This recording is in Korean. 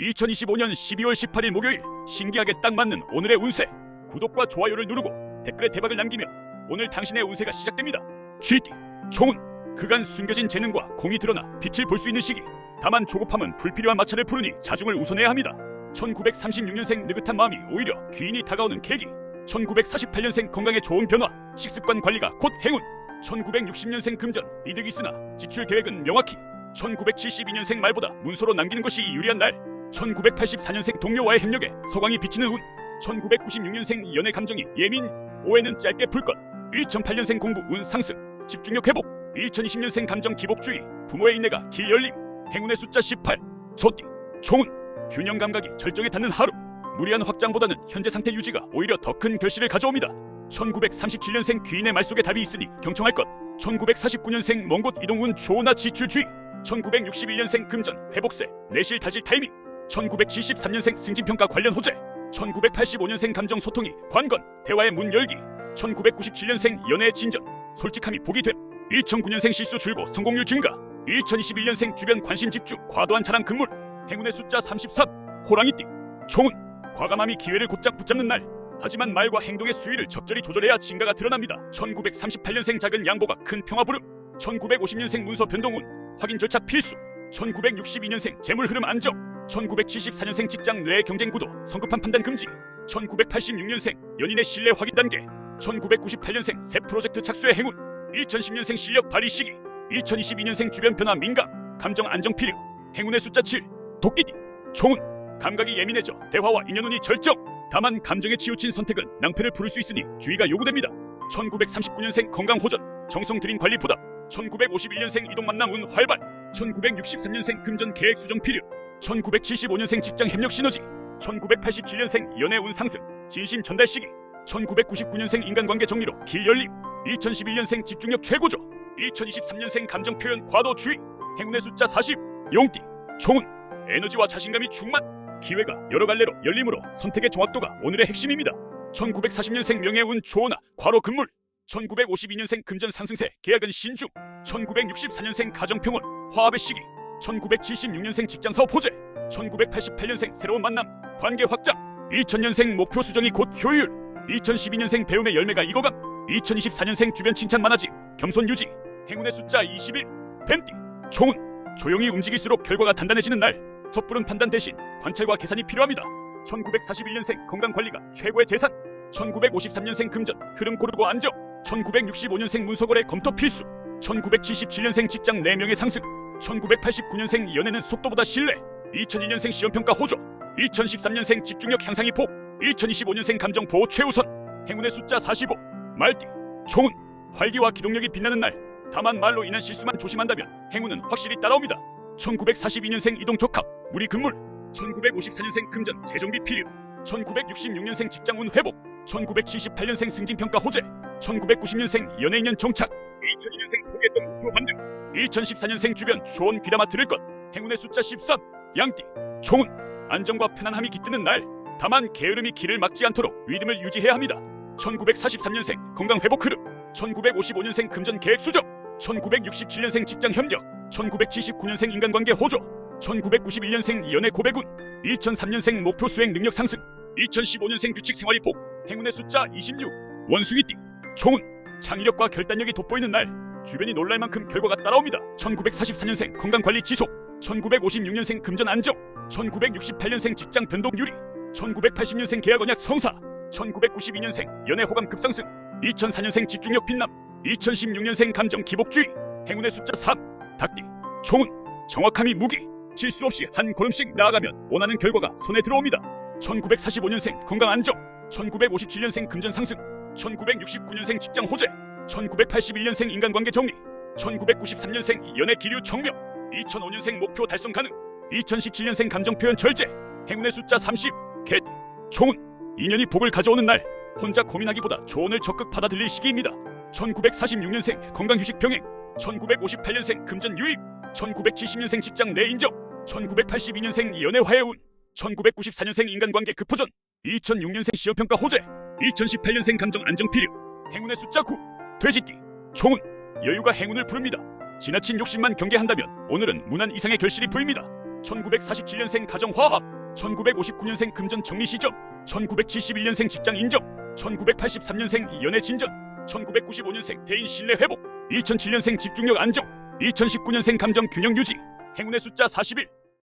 2025년 12월 18일 목요일 신기하게 딱 맞는 오늘의 운세. 구독과 좋아요를 누르고 댓글에 대박을 남기면 오늘 당신의 운세가 시작됩니다. GD 총은 그간 숨겨진 재능과 공이 드러나 빛을 볼 수 있는 시기. 다만 조급함은 불필요한 마찰을 푸르니 자중을 우선해야 합니다. 1936년생 느긋한 마음이 오히려 귀인이 다가오는 계기. 1948년생 건강에 좋은 변화. 식습관 관리가 곧 행운. 1960년생 금전. 이득 있으나 지출 계획은 명확히. 1972년생 말보다 문서로 남기는 것이 유리한 날 1984년생 동료와의 협력에 서광이 비치는 운 1996년생 연애 감정이 예민 오해는 짧게 풀 것. 2008년생 공부 운 상승 집중력 회복. 2020년생 감정 기복주의 부모의 인내가 길 열림. 행운의 숫자 18 소띠 총운 균형 감각이 절정에 닿는 하루. 무리한 확장보다는 현재 상태 유지가 오히려 더 큰 결실을 가져옵니다. 1937년생 귀인의 말 속에 답이 있으니 경청할 것. 1949년생 먼 곳 이동운 조나 지출주의. 1961년생 금전 회복세 내실 다질 타이밍 1973년생 승진평가 관련 호재 1985년생 감정 소통이 관건 대화의 문 열기 1997년생 연애의 진전 솔직함이 복이 됨. 2009년생 실수 줄고 성공률 증가 2021년생 주변 관심 집중 과도한 자랑 금물 행운의 숫자 33 호랑이띠 총은 과감함이 기회를 곧장 붙잡는 날. 하지만 말과 행동의 수위를 적절히 조절해야 진가가 드러납니다. 1938년생 작은 양보가 큰 평화 부름 1950년생 문서 변동운 확인 절차 필수 1962년생 재물 흐름 안정 1974년생 직장 내 경쟁 구도 성급한 판단 금지. 1986년생 연인의 신뢰 확인 단계. 1998년생 새 프로젝트 착수의 행운. 2010년생 실력 발휘 시기. 2022년생 주변 변화 민감. 감정 안정 필요. 행운의 숫자 7 도끼띠 총은 감각이 예민해져 대화와 인연운이 절정. 다만 감정에 치우친 선택은 낭패를 부를 수 있으니 주의가 요구됩니다. 1939년생 건강 호전. 정성 들인 관리 부담 1951년생 이동 만남 운 활발. 1963년생 금전 계획 수정 필요 1975년생 직장 협력 시너지 1987년생 연애 운 상승 진심 전달 시기 1999년생 인간관계 정리로 길 열림 2011년생 집중력 최고조 2023년생 감정 표현 과도 주의 행운의 숫자 40 용띠 총은 에너지와 자신감이 충만 기회가 여러 갈래로 열림으로 선택의 정확도가 오늘의 핵심입니다. 1940년생 명예운 조나 과로 금물 1952년생 금전 상승세 계약은 신중 1964년생 가정평온 화합의 시기 1976년생 직장사업 호재 1988년생 새로운 만남 관계 확장 2000년생 목표 수정이 곧 효율 2012년생 배움의 열매가 익어감 2024년생 주변 칭찬 많아짐 겸손 유지 행운의 숫자 21 뱀띠 총은 조용히 움직일수록 결과가 단단해지는 날 섣부른 판단 대신 관찰과 계산이 필요합니다. 1941년생 건강관리가 최고의 재산 1953년생 금전 흐름 고르고 안정 1965년생 문서거래 검토 필수 1977년생 직장 4명의 상승 1989년생 연애는 속도보다 신뢰 2002년생 시험평가 호조 2013년생 집중력 향상이 폭 2025년생 감정 보호 최우선 행운의 숫자 45 말띠 총은 활기와 기동력이 빛나는 날 다만 말로 인한 실수만 조심한다면 행운은 확실히 따라옵니다. 1942년생 이동 적합 무리 금물 1954년생 금전 재정비 필요 1966년생 직장운 회복 1978년생 승진평가 호재 1990년생 연예인연 정착 2002년생 포기했던 목표 반등 2014년생 주변 조언 귀담아 들을 것 행운의 숫자 13 양띠 총은 안정과 편안함이 깃드는 날 다만 게으름이 길을 막지 않도록 리듬을 유지해야 합니다. 1943년생 건강 회복 흐름 1955년생 금전 계획 수정 1967년생 직장 협력 1979년생 인간관계 호조 1991년생 연애 고백운 2003년생 목표 수행 능력 상승 2015년생 규칙 생활이 복 행운의 숫자 26 원숭이띠 총은 창의력과 결단력이 돋보이는 날 주변이 놀랄 만큼 결과가 따라옵니다. 1944년생 건강관리 지속. 1956년생 금전 안정. 1968년생 직장 변동 유리. 1980년생 계약 언약 성사. 1992년생 연애 호감 급상승. 2004년생 집중력 빛남. 2016년생 감정 기복주의. 행운의 숫자 3 닭띠 총은 정확함이 무기. 실수 없이 한 걸음씩 나아가면 원하는 결과가 손에 들어옵니다. 1945년생 건강 안정. 1957년생 금전 상승. 1969년생 직장 호재 1981년생 인간관계 정리 1993년생 연애 기류 청명 2005년생 목표 달성 가능 2017년생 감정 표현 절제 행운의 숫자 30 개띠 총은 인연이 복을 가져오는 날 혼자 고민하기보다 조언을 적극 받아들일 시기입니다. 1946년생 건강휴식 병행 1958년생 금전 유입 1970년생 직장 내 인정 1982년생 연애 화해운 1994년생 인간관계 급호전 2006년생 시험평가 호재 2018년생 감정 안정 필요 행운의 숫자 9 돼지띠 총은 여유가 행운을 부릅니다. 지나친 욕심만 경계한다면 오늘은 무난 이상의 결실이 보입니다. 1947년생 가정화합 1959년생 금전 정리 시점 1971년생 직장 인정 1983년생 연애 진전 1995년생 대인 신뢰 회복 2007년생 집중력 안정 2019년생 감정 균형 유지. 행운의 숫자 41